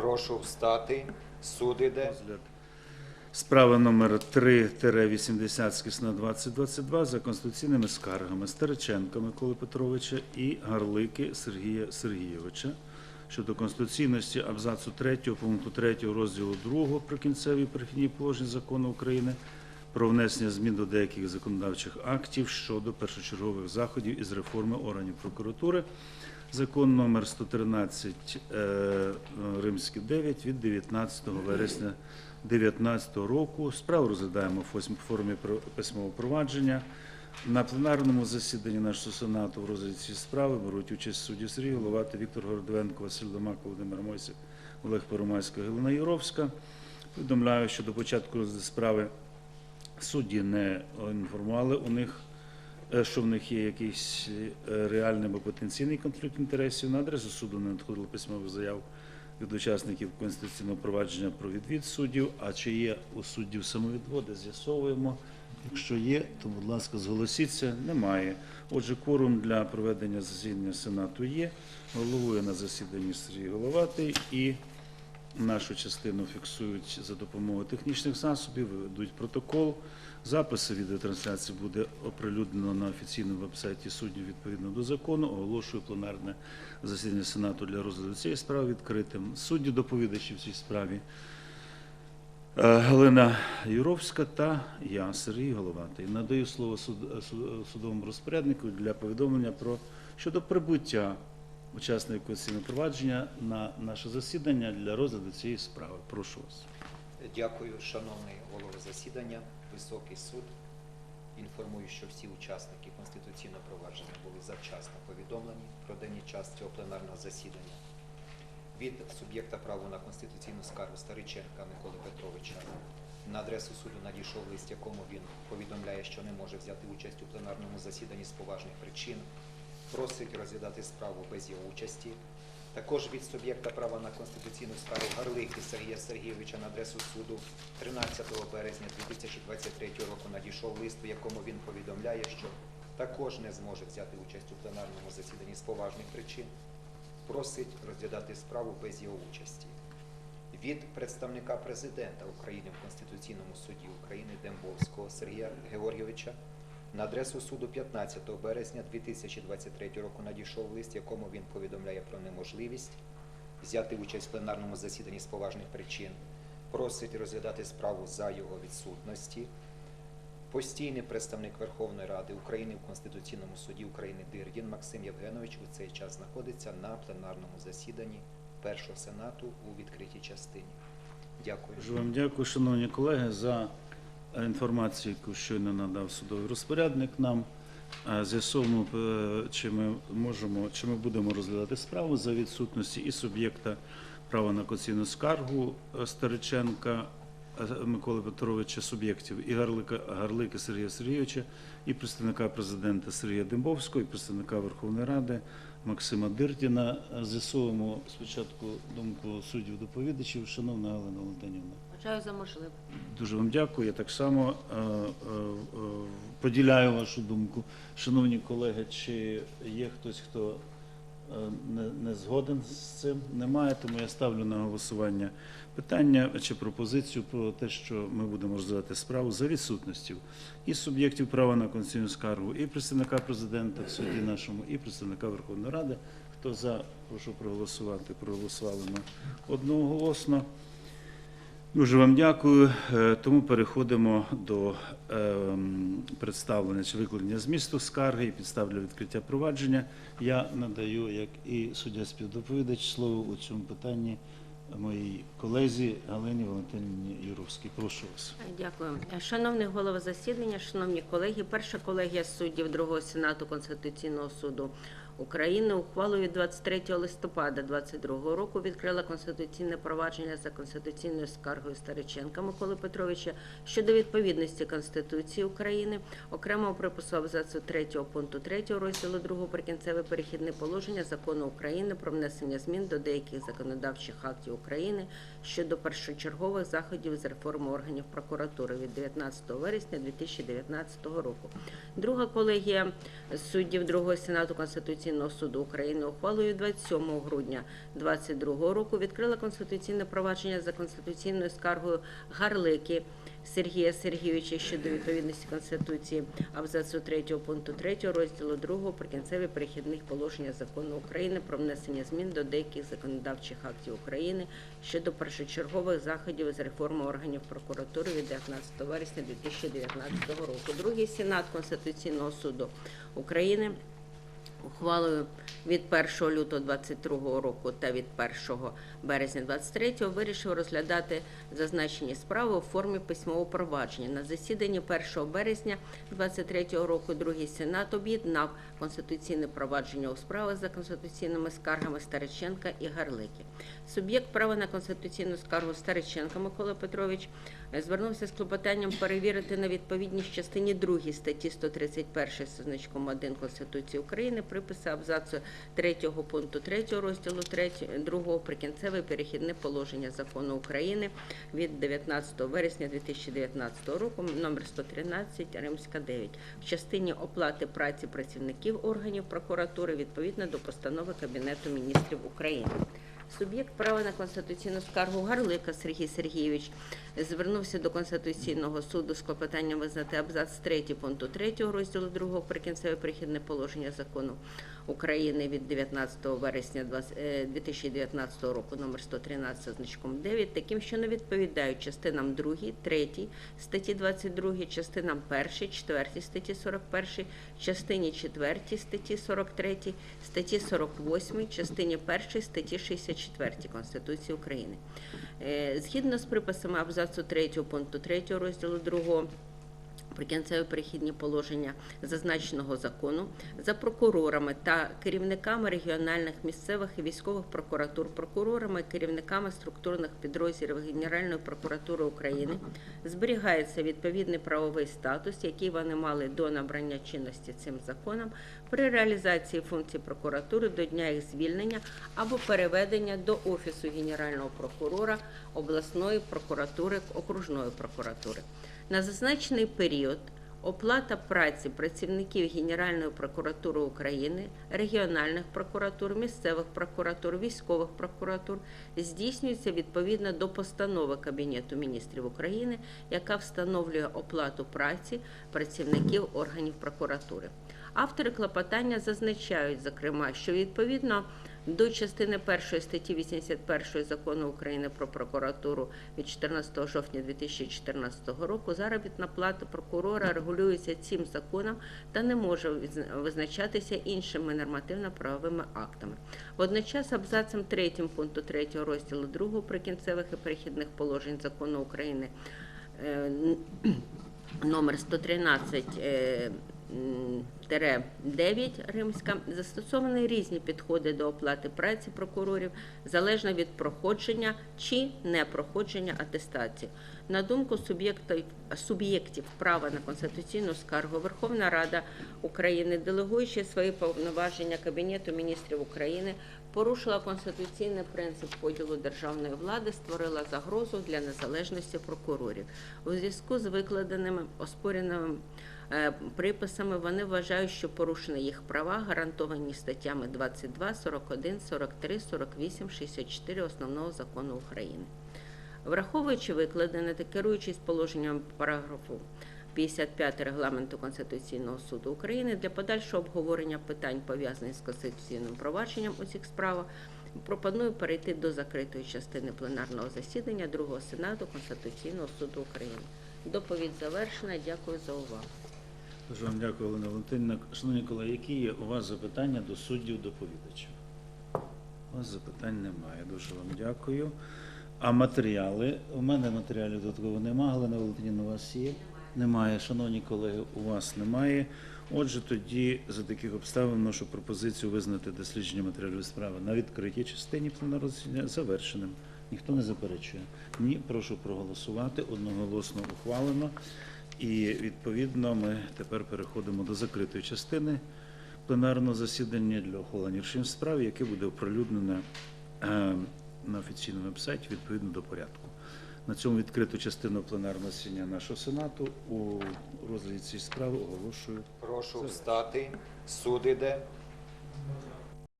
Прошу встати. Суд іде. Справа номер 3-80 скисна 2022 за конституційними скаргами Стариченка Миколи Петровича і Гарлики Сергія Сергійовича щодо конституційності абзацу 3 пункту 3 розділу 2 прикінцеві перехідні положення закону України про внесення змін до деяких законодавчих актів щодо першочергових заходів із реформи органів прокуратури. Закон номер 113 е, Римський 9 від 19 вересня 2019 року. Справу розглядаємо в формі письмового провадження. На пленарному засіданні нашого сенату в розгляді цієї справи беруть участь судді Сергій Головати, Віктор Гордовенко, Василь Ломак, Володимир Мойсик, Олег Поромайська, Галина Юровська. Повідомляю, що до початку справи судді не інформували у них, е, що в них є якийсь е, реальний або потенційний конфлікт інтересів. На адресу суду не надходило письмових заяв від учасників конституційного провадження про відвід суддів. А чи є у суддів самовідводи, з'ясовуємо. Якщо є, то, будь ласка, зголосіться. Немає. Отже, кворум для проведення засідання Сенату є. Головує на засіданні Сергій Головатий і нашу частину фіксують за допомогою технічних засобів, ведуть протокол. Записи відеотрансляції буде оприлюднено на офіційному вебсайті суддів відповідно до закону. Оголошую пленарне засідання Сенату для розгляду цієї справи відкритим. Судді доповідачі в цій справі е, Галина Юровська та я, Сергій Головатий. Надаю слово суд- суд- судовому розпоряднику для повідомлення про щодо прибуття учасників конституційного провадження на наше засідання для розгляду цієї справи. Прошу вас. Дякую, шановний голово засідання, високий суд. Інформую, що всі учасники конституційного провадження були завчасно повідомлені про день час цього пленарного засідання. Від суб'єкта права на конституційну скаргу Стариченка Миколи Петровича на адресу суду надійшов лист, якому він повідомляє, що не може взяти участь у пленарному засіданні з поважних причин, просить розглядати справу без його участі. Також від суб'єкта права на конституційну скаргу Гарлики Сергія Сергійовича на адресу суду 13 березня 2023 року надійшов лист, в якому він повідомляє, що також не зможе взяти участь у пленарному засіданні з поважних причин, просить розглядати справу без його участі. Від представника президента України в Конституційному суді України Дембовського Сергія Георгійовича на адресу суду 15 березня 2023 року надійшов лист, якому він повідомляє про неможливість взяти участь в пленарному засіданні з поважних причин, просить розглядати справу за його відсутності. Постійний представник Верховної Ради України в Конституційному суді України Дирдін Максим Євгенович у цей час знаходиться на пленарному засіданні Першого Сенату у відкритій частині. Дякую. Дуже вам дякую, шановні колеги, за інформацію, яку щойно надав судовий розпорядник нам. Е, З'ясовуємо, е, чи ми можемо, чи ми будемо розглядати справу за відсутності і суб'єкта права на конституційну скаргу е, Стариченка Миколи Петровича, суб'єктів і Гарлика, Гарлики Сергія Сергійовича, і представника президента Сергія Дембовського, і представника Верховної Ради Максима Дирдіна. З'ясовуємо спочатку думку суддів доповідачів. Шановна Галина Валентинівна. Вважаю за можливе. Дуже вам дякую. Я так само е, е, поділяю вашу думку. Шановні колеги, чи є хтось, хто е, не, згоден з цим? Немає, тому я ставлю на голосування питання чи пропозицію про те, що ми будемо розглядати справу за відсутністю і суб'єктів права на конституційну скаргу, і представника президента в суді нашому, і представника Верховної Ради. Хто за, прошу проголосувати. Проголосували ми одноголосно. Дуже вам дякую. Е, Тому переходимо до ем, представлення чи викладення змісту скарги і підстав для відкриття провадження. Я надаю, як і суддя співдоповідач, слово у цьому питанні моїй колезі Галині Валентині Юровській. Прошу вас. Дякую. Шановний голова засідання, шановні колеги, перша колегія суддів Другого Сенату Конституційного суду України ухвалою 23 листопада 2022 року відкрила конституційне провадження за конституційною скаргою Стариченка Миколи Петровича щодо відповідності Конституції України, окремого припису абзацу 3 пункту 3 розділу 2 прикінцеве перехідне положення закону України про внесення змін до деяких законодавчих актів України щодо першочергових заходів з реформи органів прокуратури від 19 вересня 2019 року. Друга колегія суддів Другого Сенату Конституційного Конституційного суду України ухвалою 27 грудня 2022 року відкрила конституційне провадження за конституційною скаргою Гарлики Сергія Сергійовича щодо відповідності Конституції абзацу 3 пункту 3 розділу 2 прикінцеві перехідних положення закону України про внесення змін до деяких законодавчих актів України щодо першочергових заходів з реформи органів прокуратури від 19 вересня 2019 року. Другий сенат Конституційного суду України ухвалою від 1 лютого 2022 року та від 1 березня 2023 вирішив розглядати зазначені справи у формі письмового провадження. На засіданні 1 березня 2023 року другий сенат об'єднав конституційне провадження у справах за конституційними скаргами Стариченка і Гарлики. Суб'єкт права на конституційну скаргу Стариченка Микола Петрович звернувся з клопотанням перевірити на відповідність частині 2 статті 131 зі значком 1 Конституції України приписи абзацу 3 пункту 3 розділу 3, 2 прикінцеве перехідне положення закону України від 19 вересня 2019 року номер 113 Римська 9 в частині оплати праці працівників органів прокуратури відповідно до постанови Кабінету міністрів України. Суб'єкт права на конституційну скаргу Гарлика Сергій Сергійович звернувся до Конституційного суду з клопотанням визнати абзац 3 пункту 3 розділу 2 прикінцеве перехідне положення закону України від 19 вересня 20 е, 2019 року номер 113 зі значком 9 таким, що не відповідають частинам 2, 3 статті 22, частинам 1, 4 статті 41, частині 4 статті 43, статті 48, частині 1 статті 64 Конституції України. Е, Згідно з приписами абзацу 3 пункту 3 розділу 2 Прикінцеві перехідні положення зазначеного закону за прокурорами та керівниками регіональних місцевих і військових прокуратур, прокурорами, керівниками структурних підрозділів Генеральної прокуратури України зберігається відповідний правовий статус, який вони мали до набрання чинності цим законом при реалізації функцій прокуратури до дня їх звільнення або переведення до офісу Генерального прокурора обласної прокуратури окружної прокуратури. На зазначений період оплата праці працівників Генеральної прокуратури України, регіональних прокуратур, місцевих прокуратур, військових прокуратур здійснюється відповідно до постанови Кабінету міністрів України, яка встановлює оплату праці працівників органів прокуратури. Автори клопотання зазначають, зокрема, що відповідно до частини 1 статті 81 закону України про прокуратуру від 14 жовтня 2014 року заробітна плата прокурора регулюється цим законом та не може визначатися іншими нормативно-правовими актами. Водночас абзацем 3 пункту 3 розділу 2 прикінцевих і перехідних положень закону України е, номер 113 е, м, тире 9 римська застосовані різні підходи до оплати праці прокурорів залежно від проходження чи непроходження атестації. На думку суб'єктів права на конституційну скаргу, Верховна Рада України, делегуючи свої повноваження Кабінету міністрів України, порушила конституційний принцип поділу державної влади, створила загрозу для незалежності прокурорів. У зв'язку з викладеними оспореними приписами вони вважають, що порушені їх права гарантовані статтями 22, 41, 43, 48, 64 Основного закону України. Враховуючи викладене та керуючись положенням параграфу 55 регламенту Конституційного суду України для подальшого обговорення питань пов'язаних з конституційним провадженням у цих справах, пропоную перейти до закритої частини пленарного засідання Другого Сенату Конституційного суду України. Доповідь завершена. Дякую за увагу. Дуже вам дякую, Олена Валентинівна. Шановні колеги, які є у вас запитання до суддів доповідача? У вас запитань немає. Дуже вам дякую. А матеріали? У мене матеріалів додатково немає. Галина Валентинівна, у вас є? Немає. Шановні колеги, у вас немає. Отже, тоді за таких обставин вношу пропозицію визнати дослідження матеріалів справи на відкритій частині засідання завершеним. Ніхто не заперечує. Ні, прошу проголосувати. Одноголосно ухвалено. І відповідно ми тепер переходимо до закритої частини пленарного засідання для ухвалення рішень справ, яке буде оприлюднене е, на офіційному вебсайті відповідно до порядку. На цьому відкриту частину пленарного засідання нашого сенату у розгляді цієї справи оголошую Прошу встати. Суд іде.